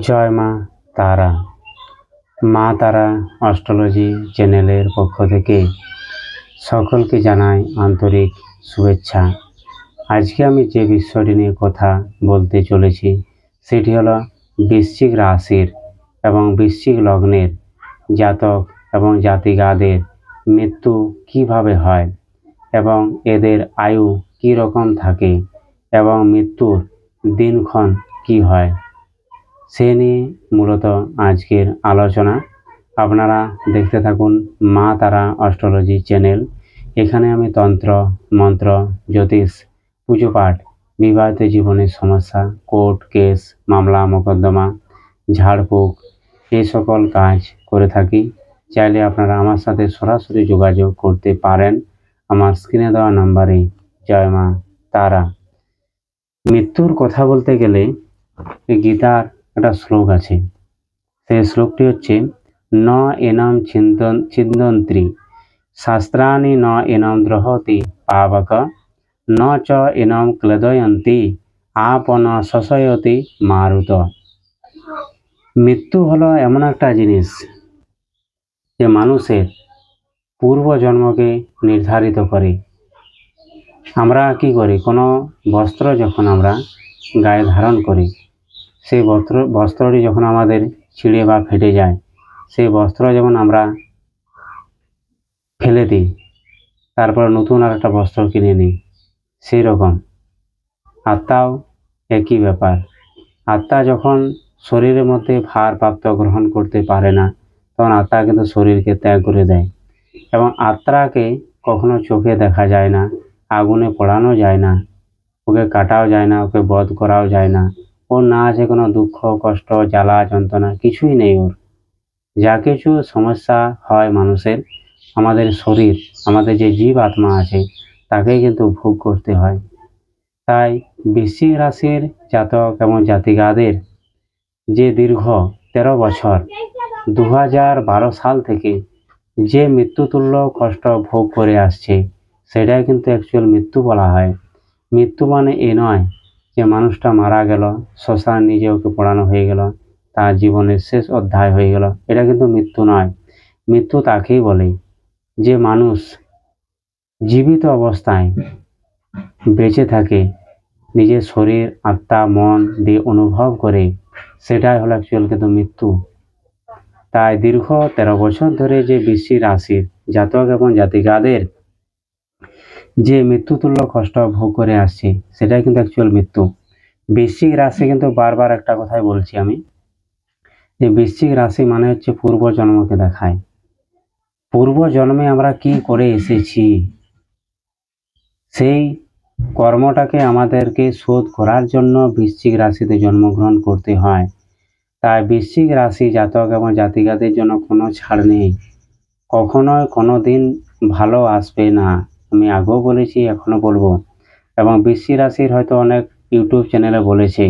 জয় মা তারা। মা তারা অস্ট্রোলজি চ্যানেলের পক্ষ থেকে সকলকে জানাই আন্তরিক শুভেচ্ছা। আজকে আমি যে বিষয়টি নিয়ে কথা বলতে চলেছি, সেটি হলো বৃশ্চিক রাশির এবং বৃশ্চিক লগ্নের জাতক এবং জাতিকাদের মৃত্যু কীভাবে হয় এবং এদের আয়ু কী রকম থাকে এবং মৃত্যুর দিনক্ষণ কি হয়। সে নিয়ে মূলত আজকের আলোচনা। আপনারা দেখতে থাকুন মা তারা অস্ট্রোলজি চ্যানেল। এখানে আমি তন্ত্র, মন্ত্র, জ্যোতিষ, পুজো পাঠ, বিবাহিত জীবনের সমস্যা, কোর্ট কেস, মামলা, মোকদ্দমা, ঝাড়ফুঁক এই সকল কাজ করে থাকি। চাইলে আপনারা আমার সাথে সরাসরি যোগাযোগ করতে পারেন। আমার স্ক্রিনে দেওয়া নাম্বারে। জয় মা তারা। মৃত্যুর কথা বলতে গেলে গীতার একটা শ্লোক আছে। সেই শ্লোকটি হচ্ছে, ন এনাম চিন্তন চিন্তন্ত্রী শাস্ত্রাণি ন এনাম দ্রহতি পাবক, ন চ এনাম ক্লেদয়ন্তি, আপন শশয়তি মারুত। মৃত্যু হলো এমন একটা জিনিস যে মানুষের পূর্ব জন্মকে নির্ধারিত করে। আমরা কি করি? কোনো বস্ত্র যখন আমরা গায়ে ধারণ করি সেই বস্ত্র, বস্ত্রটি যখন আমাদের ছিঁড়ে বা ফেটে যায়, সেই বস্ত্র যেমন আমরা ফেলে দিই, তারপর নতুন আর একটা বস্ত্র কিনে নিই, সেই রকম। আত্মাও একই ব্যাপার। আত্মা যখন শরীরের মধ্যে ভার প্রাপ্ত গ্রহণ করতে পারে না, তখন আত্মা কিন্তু শরীরকে ত্যাগ করে দেয় এবং আত্মাকে কখনো চোখে দেখা যায় না, আগুনে পোড়ানো যায় না, ওকে কাটাও যায় না, ওকে বধ করাও যায় না। ওর না আছে কোনো দুঃখ, কষ্ট, জ্বালা, যন্ত্রণা, কিছুই নেই ওর। যা কিছু সমস্যা হয় মানুষের, আমাদের শরীর, আমাদের যে জীব আত্মা আছে, তাকেই কিন্তু ভোগ করতে হয়। তাই বৃশ্চিক রাশির জাতক এবং জাতিকাদের যে দীর্ঘ তেরো বছর দু সাল থেকে যে মৃত্যুতুল্য কষ্ট ভোগ করে আসছে, সেটাই কিন্তু অ্যাকচুয়াল মৃত্যু বলা হয়। মৃত্যু মানে এ নয় যে মানুষটা মারা গেল, শ্মশান নিজে ওকে পড়ানো হয়ে গেল, তার জীবনের শেষ অধ্যায় হয়ে গেল। এটা কিন্তু মৃত্যু নয়। মৃত্যু তাকেই বলে যে মানুষ জীবিত অবস্থায় বেঁচে থাকে, নিজের শরীর, আত্মা, মন দিয়ে অনুভব করে, সেটাই হলো অ্যাকচুয়াল কিন্তু মৃত্যু। তাই দীর্ঘ তেরো বছর ধরে যে বৃশ্চিক রাশির জাতক এবং জাতিকাদের যে মৃত্যুতুল্য কষ্ট ভোগ করে আসছে, সেটাই কিন্তু অ্যাকচুয়াল মৃত্যু। বৃশ্চিক রাশি কিন্তু বারবার একটা কথাই বলছি আমি, যে বৃশ্চিক রাশি মানে হচ্ছে পূর্ব জন্মকে দেখায়। পূর্ব জন্মে আমরা কি করে এসেছি? সেই কর্মটাকে আমাদেরকে শোধ করার জন্য বৃশ্চিক রাশিতে জন্মগ্রহণ করতে হয়। তাই বৃশ্চিক রাশি জাতক এবং জাতিকাদের জন্য কোনো ছাড় নেই। কখনোই কোনো দিন ভালো আসবে না। আমি আগেও বলেছি, এখনও বলব। এবং বৃশ্চিক রাশির হয়তো অনেক ইউটিউব চ্যানেলে বলেছে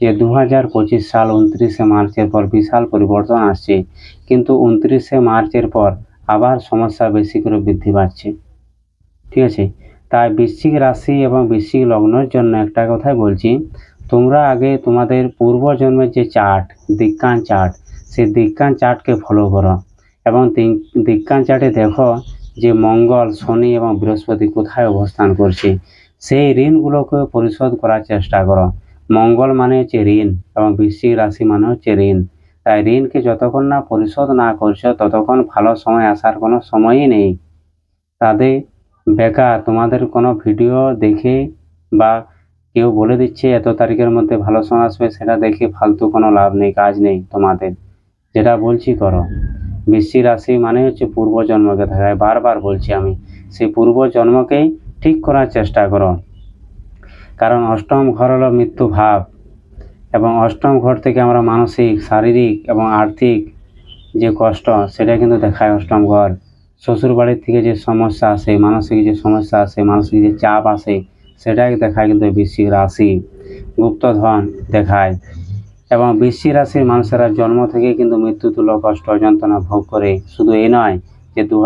যে দু হাজার পঁচিশ সাল উনত্রিশে মার্চের পর বিশাল পরিবর্তন আসছে। কিন্তু উনত্রিশে মার্চের পর আবার সমস্যা বেশি করে বৃদ্ধি পাচ্ছে। ঠিক আছে? তাই বৃশ্চিক রাশি এবং বৃশ্চিক লগ্নের জন্য একটা কথাই বলছি, তোমরা আগে তোমাদের পূর্বজন্মের যে চার্ট, দিক্কান চার্ট, সেই দিক্কান চার্টকে ফলো করো। এবং দিক্কান চার্টে দেখো যে মঙ্গল, শনি এবং বৃহস্পতি কোথায় অবস্থান করছে, সেই ঋণগুলোকে পরিশোধ করার চেষ্টা করো। মঙ্গল মানে হচ্ছে ঋণ এবং বৃশ্চিক রাশি মানে হচ্ছে ঋণ। তাই ঋণকে যতক্ষণ না পরিশোধ না করছ, ততক্ষণ ভালো সময় আসার কোনো সময়ই নেই। তাদের বেকার তোমাদের কোনো ভিডিও দেখে বা কেউ বলে দিচ্ছে, এত তারিখের মধ্যে ভালো সময় আসবে, সেটা দেখে ফালতু কোনো লাভ নেই, কাজ নেই তোমাদের। যেটা বলছি করো। বৃশ্চিক রাশি মানে হচ্ছে পূর্বজন্মকে দেখায় বারবার বলছি আমি, সেই পূর্বজন্মকেই ঠিক করার চেষ্টা করো। কারণ অষ্টম ঘর হলো মৃত্যু ভাব এবং অষ্টম ঘর থেকে আমরা মানসিক, শারীরিক এবং আর্থিক যে কষ্ট, সেটা কিন্তু দেখায় অষ্টম ঘর। শ্বশুর বাড়ির থেকে যে সমস্যা আসে, মানসিক যে সমস্যা আসে, মানসিক যে চাপ আসে, সেটাই দেখায় কিন্তু বৃশ্চিক রাশি। গুপ্তধন দেখায়। এবং বৃশ্চিক রাশির মানুষেরা জন্ম থেকে কিন্তু মৃত্যুতুল্য কষ্ট যন্ত্রণা ভোগ করে। শুধু এ নয় যে দু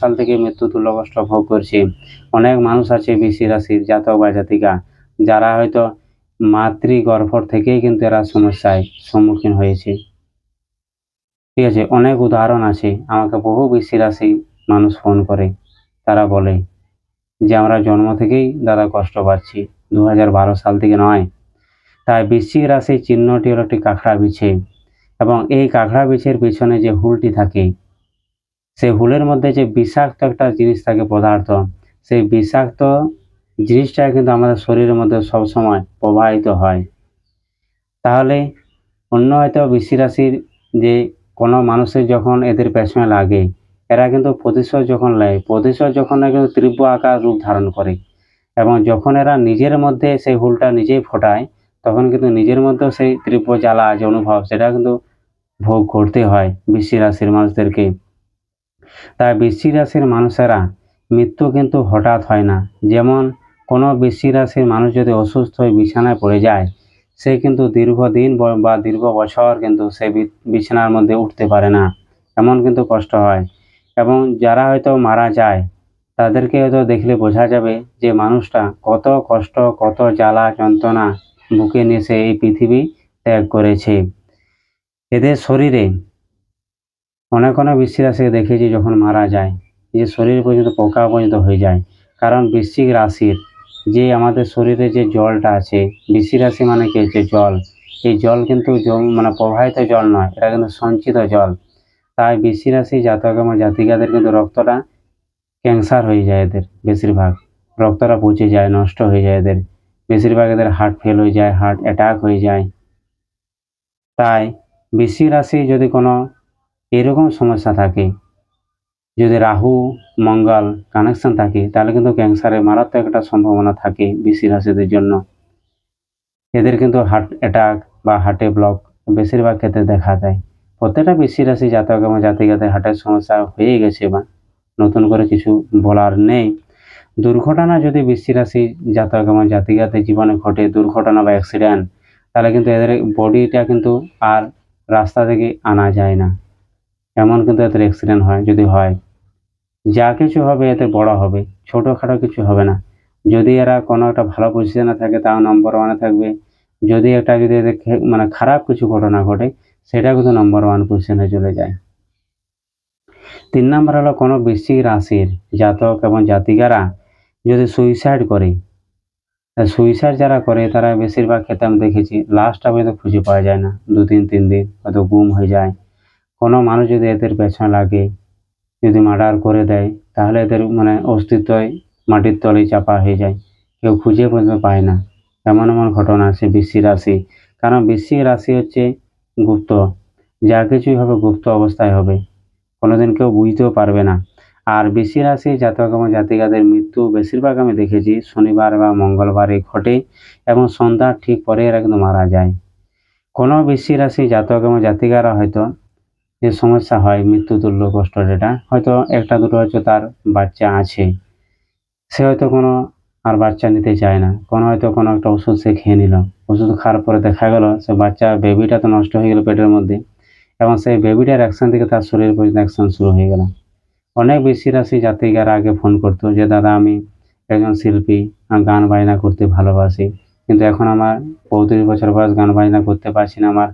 সাল থেকে মৃত্যুতুল্য কষ্ট ভোগ করছে। অনেক মানুষ আছে বৃশ্চিক রাশির জাতক বা জাতিকা, যারা হয়তো মাতৃগর্ভ থেকেই কিন্তু এরা সমস্যায় সম্মুখীন হয়েছে। ঠিক আছে, অনেক উদাহরণ আছে। আমাকে বহু বৃষ্টি রাশি মানুষ ফোন করে। তারা বলে যে, আমরা জন্ম থেকেই দাদা কষ্ট পাচ্ছি। দু সাল থেকে নয় তাই বৃশ্চিক রাশি চিহ্নটি হলো একটি কাঁকড়া বিছে। এবং এই কাঁকড়া বিছের পিছনে যে হুলটি থাকে সেই হুলের মধ্যে যে বিষাক্ত একটা জিনিস থাকে, পদার্থ, সেই বিষাক্ত জিনিসটা কিন্তু আমাদের শরীরের মধ্যে সবসময় প্রবাহিত হয়। তাহলে অন্য হয়তো বৃষ্টি রাশির যে কোনো মানুষের যখন এদের পেছনে লাগে, এরা কিন্তু প্রতিশোধ যখন নেয়, প্রতিশোধ যখন কিন্তু তীব্র আকার রূপ ধারণ করে। এবং যখন এরা নিজের মধ্যে সেই হুলটা নিজেই ফোটায় তখন কিন্তু নিজের মধ্যেও সেই তীব্র জ্বালা যে অনুভব, সেটা কিন্তু ভোগ করতে হয় বৃষ্টি রাশির মানুষদেরকে। তাই বৃশ্চিক রাশির মানুষেরা মৃত্যু কিন্তু হঠাৎ হয় না। যেমন কোনো বৃশ্চিক রাশির মানুষ যদি অসুস্থ হয়ে বিছানায় পড়ে যায়, সে কিন্তু দীর্ঘদিন বা দীর্ঘ বছর কিন্তু সে বিছানার মধ্যে উঠতে পারে না। এমন কিন্তু কষ্ট হয়। এবং যারা হয়তো মারা যায়, তাদেরকে হয়তো দেখলে বোঝা যাবে যে মানুষটা কত কষ্ট, কত জ্বালা, যন্ত্রণা বুকে নিয়ে সে এই পৃথিবী ত্যাগ করেছে। এদের শরীরে অনেক অনেক রাশিকে দেখেছি যখন মারা যায়। যে শরীর পর্যন্ত পোকা পর্যন্ত হয়ে যায়। কারণ বৃশ্চিক রাশির যে আমাদের শরীরে যে জলটা আছে, বৃশ্চিক রাশি মানে কি হচ্ছে জল। এই জল কিন্তু মানে প্রবাহিত জল নয়, এটা কিন্তু সঞ্চিত জল। তাই বৃশ্চিক রাশি জাতক এবং জাতিকাদের কিন্তু রক্তটা ক্যান্সার হয়ে যায় এদের, বেশিরভাগ। রক্তটা পচে যায়, নষ্ট হয়ে যায় এদের। বেশিরভাগ এদের হার্ট ফেল হয়ে যায় হার্ট অ্যাটাক হয়ে যায়। তাই বেশি রাশি যদি কোনো এরকম সমস্যা থাকে, যদি রাহু, মঙ্গল কানেকশন থাকে, তাহলে কিন্তু ক্যান্সারের মারাত্মক একটা সম্ভাবনা থাকে বেশি রাশিদের জন্য। এদের কিন্তু হার্ট অ্যাটাক বা হার্টে ব্লক বেশিরভাগ ক্ষেত্রে দেখা দেয়। প্রত্যেকটা বেশি রাশি জাতক এবং জাতিকাদের হার্টের সমস্যা হয়ে গেছে বা নতুন করে কিছু বলার নেই। দুর্ঘটনা যদি বৃশ্চিক রাশি জাতক এবং জাতিকাদের জীবনে ঘটে, দুর্ঘটনা বা অ্যাক্সিডেন্ট তাহলে কিন্তু এদের বডিটা কিন্তু আর রাস্তা থেকে আনা যায় না। এমন কিন্তু এদের অ্যাক্সিডেন্ট হয়, যদি হয়। যা কিছু হবে এতে বড় হবে, ছোটোখাটো কিছু হবে না। যদি এরা কোনো একটা ভালো পজিশনে থাকে, তাও নম্বর ওয়ানে থাকবে। যদি একটা যদি এদের মানে খারাপ কিছু ঘটনা ঘটে, সেটা কিন্তু নম্বর ওয়ান পজিশনে চলে যায়। তিন নম্বর হলো কোনো বৃশ্চিক রাশির জাতক এবং জাতিকারা যদি সুইসাইড করে। সুইসাইড যারা করে, তারা বেশিরভাগ ক্ষেত্রে আমি দেখেছি লাস্টটা পর্যন্ত খুঁজে পাওয়া যায় না। দু তিন তিন দিন হয়তো গুম হয়ে যায়। কোনো মানুষ যদি এদের পেছনে লাগে, যদি মার্ডার করে দেয়, তাহলে এদের মানে অস্তিত্বই মাটির তলেই চাপা হয়ে যায়। কেউ খুঁজে পর্যন্ত পায় না। এমন এমন ঘটনা আছে বৃশ্চিক রাশি। কারণ বৃশ্চিক রাশি হচ্ছে গুপ্ত। যা কিছুই হবে গুপ্ত অবস্থায় হবে। কোনোদিন কেউ বুঝতেও পারবে না। আর বৃশ্চিক রাশি জাতক এবং জাতিকাদের মৃত্যু বেশিরভাগ আমি দেখেছি। শনিবার বা মঙ্গলবারে ঘটে এবং সন্ধ্যার ঠিক পরে এরা কিন্তু মারা যায়। কোনো বেশি রাশি জাতক এবং জাতিকারা হয়তো যে সমস্যা হয়, মৃত্যু তুল্য কষ্ট যেটা, হয়তো একটা দুটো হয়তো তার বাচ্চা আছে। সে হয়তো কোনো আর বাচ্চা নিতে চায় না। কোনো হয়তো কোনো একটা ওষুধ সে খেয়ে নিল। ওষুধ খাওয়ার পরে দেখা গেল সে বাচ্চা বেবিটা তো নষ্ট হয়ে গেল পেটের মধ্যে এবং সেই বেবিটার অ্যাকশন থেকে তার শরীর পর্যন্ত অ্যাকশন শুরু হয়ে গেল। অনেক বেশি রাশি জাতিকারা আগে ফোন করতো যে, দাদা, আমি একজন শিল্পী, আমি গান বাজনা করতে ভালোবাসি। কিন্তু এখন আমার পঁয়ত্রিশ বছর বয়স, গান বাজনা করতে পারছি না, আমার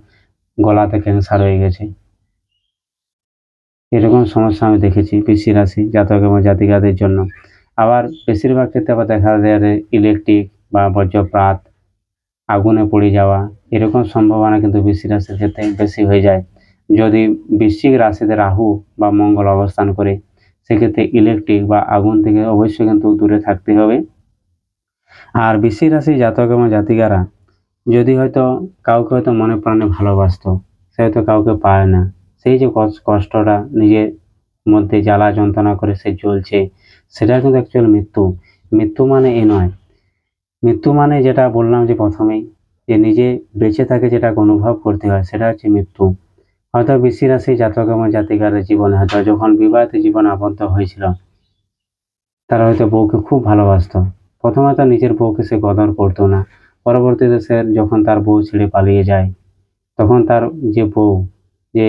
গলাতে ক্যান্সার হয়ে গেছে। এরকম সমস্যা আমি দেখেছি পিসি রাশি জাতক এবং জাতিকাদের জন্য। আবার বেশিরভাগ ক্ষেত্রে আবার দেখা যায় ইলেকট্রিক বা বজ্রপাত, আগুনে পড়ে যাওয়া, এরকম সম্ভাবনা কিন্তু বৃষ্টি রাশির ক্ষেত্রে বেশি হয়ে যায়। যদি বৃশ্চিক রাশিতে রাহু বা মঙ্গল অবস্থান করে সেক্ষেত্রে ইলেকট্রিক বা আগুন থেকে অবশ্যই কিন্তু দূরে থাকতে হবে। আর বৃশ্চিক রাশি জাতক এবং জাতিকারা, যদি হয়তো কাউকে হয়তো মনে প্রাণে ভালোবাসতো, সে হয়তো কাউকে পায় না। সেই যে কষ্টটা নিজের মধ্যে জ্বালা যন্ত্রণা করে সে চলছে সেটা কিন্তু অ্যাকচুয়াল মৃত্যু। মৃত্যু মানে এ নয়। মৃত্যু মানে যেটা বললাম যে প্রথমেই, যে নিজে বেঁচে থাকে যেটাকে অনুভব করতে হয়, সেটা হচ্ছে মৃত্যু। হয়তো বৃষ্টি রাশি জাতক এবং জাতিকারের জীবনে হয়তো যখন বিবাহিত জীবন আবদ্ধ হয়েছিল, তারা হয়তো বউকে খুব ভালোবাসতো। প্রথমে তো নিজের বউকে সে কদর করতো না। পরবর্তীতে সে যখন তার বউ ছেড়ে পালিয়ে যায়, তখন তার যে বউ, যে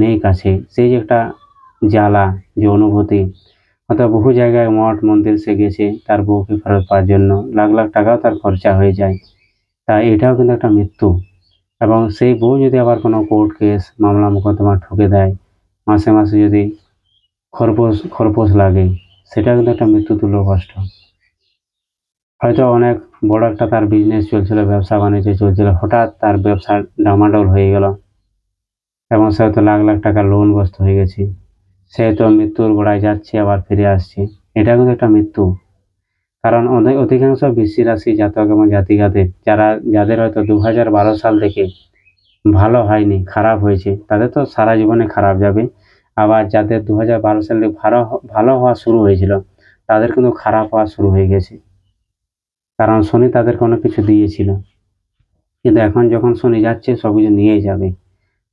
নেই কাছে সেই যে একটা জ্বালা, যে অনুভূতি, হয়তো বহু জায়গায় মঠ, মন্দির সে গেছে তার বউকে ফেরত পাওয়ার জন্য। লাখ লাখ টাকাও তার খরচা হয়ে যায়। তাই এটাও কিন্তু একটা মৃত্যু। এবং সেই বউ যদি আবার কোনো কোর্ট কেস মামলা মোকদ্দমা ঠুকে দেয়, মাসে মাসে যদি খরপোশ খরপোশ লাগে, সেটা কিন্তু একটা মৃত্যু তুল্য কষ্ট। হয়তো অনেক বড় একটা তার বিজনেস চলছিল, ব্যবসা বাণিজ্য চলছিল, হঠাৎ তার ব্যবসা ডামাডোল হয়ে গেল এবং সে হয়তো লাখ লাখ টাকা লোনগ্রস্ত হয়ে গেছে। সে তো মৃত্যুর গোড়ায় যাচ্ছে, আবার ফিরে আসছে। এটা কিন্তু একটা মৃত্যু। কারণ অধি- অধিকাংশ বৃষ্টি রাশি জাতক এবং জাতিকাদের, যারা যাদের হয়তো দু হাজার বারো সাল থেকে ভালো হয়নি, খারাপ হয়েছে, তাদের তো সারা জীবনে খারাপ যাবে। আবার যাদের দু হাজার বারো সাল থেকে ভালো ভালো হওয়া শুরু হয়েছিল, তাদের কিন্তু খারাপ হওয়া শুরু হয়ে গেছে। কারণ শনি তাদেরকে অনেক কিছু দিয়েছিল। কিন্তু এখন যখন শনি যাচ্ছে, সব কিছু নিয়েই যাবে।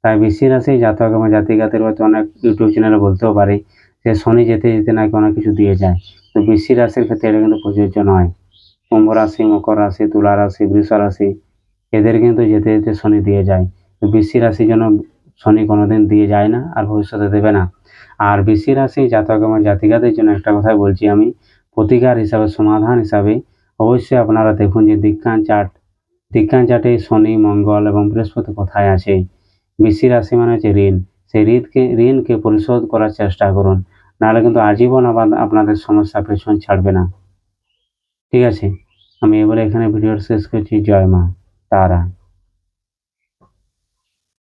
তাই বৃষ্টি রাশি জাতক এবং জাতিকাদের হয়তো অনেক ইউটিউব চ্যানেলে বলতেও পারে যে শনি যেতে যেতে নাকি অনেক কিছু দিয়ে যায়। তো বৃষ্টি রাশির ক্ষেত্রে এটা কিন্তু প্রযোজ্য নয়। কুম্ভ রাশি, মকর রাশি, তুলা রাশি, বৃষ রাশি, এদের কিন্তু যেতে যেতে শনি দিয়ে যায়। তো বৃষ্টি রাশি যেন শনি কোনোদিন দিয়ে যায় না আর ভবিষ্যতে দেবে না। আর বৃষ্টি রাশি জাতক এবং জাতিকাদের জন্য একটা কথাই বলছি আমি, প্রতিকার হিসাবে, সমাধান হিসাবে অবশ্যই আপনারা দেখুন যে দিক্কান চার্ট দিক্কান চার্টে শনি, মঙ্গল এবং বৃহস্পতি কোথায় আছে। বৃষ্টি রাশি মানে হচ্ছে ঋণ। সেই ঋণকে ঋণকে পরিশোধ করার চেষ্টা করুন। নাহলে কিন্তু আজীবন আবার আপনাদের সমস্যা পেছন ছাড়বে না। ঠিক আছে? আমি এবারে এখানে ভিডিও শেষ করছি। জয় মা, তারা।